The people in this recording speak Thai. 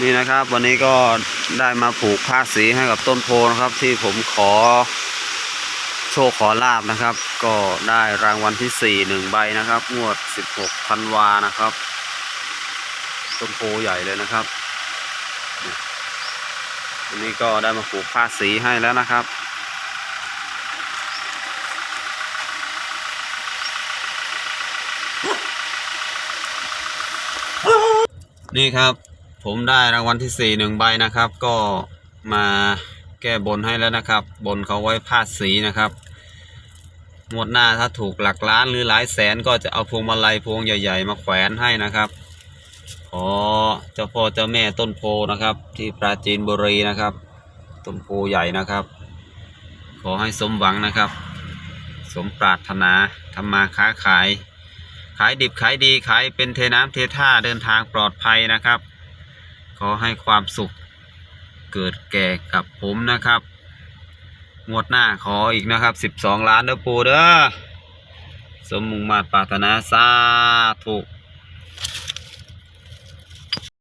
นี่นะครับวันนี้ก็ได้มาผูกผ้าสีให้กับต้นโพนะครับ ที่ผมขอโชคขอลาบนะครับ ก็ได้รางวัลที่สี่หนึ่งใบนะครับ งวดสิบหกธันวานะครับ ต้นโพใหญ่เลยนะครับนี่วันนี้ก็ได้มาผูกผ้าสีให้แล้วนะครับนี่ครับ ผมได้รางวัลที่สี่หนึ่งใบนะครับ ก็มาแก้บนให้แล้วนะครับ บนเขาไว้พาดสีนะครับงวดหน้าถ้าถูกหลักล้านหรือหลายแสนก็จะเอาพวงมาลัยพวงใหญ่ ๆ มาแขวนให้นะครับขอเจ้าพ่อเจ้าแม่ต้นโพนะครับ ที่ปราจีนบุรีนะครับ ต้นโพใหญ่นะครับ ขอให้สมหวังนะครับ สมปรารถนาทำมาค้าขาย ขายดิบขายดีขายเป็นเทน้ำเทท่าเดินทางปลอดภัยนะครับ อให้ความสุขเกิดแก่กับผมนะครับ งวดหน้าขออีกนะครับ 12 ล้านเด้อปูเด้อสมมุงมาตรปรารถนาสาธุ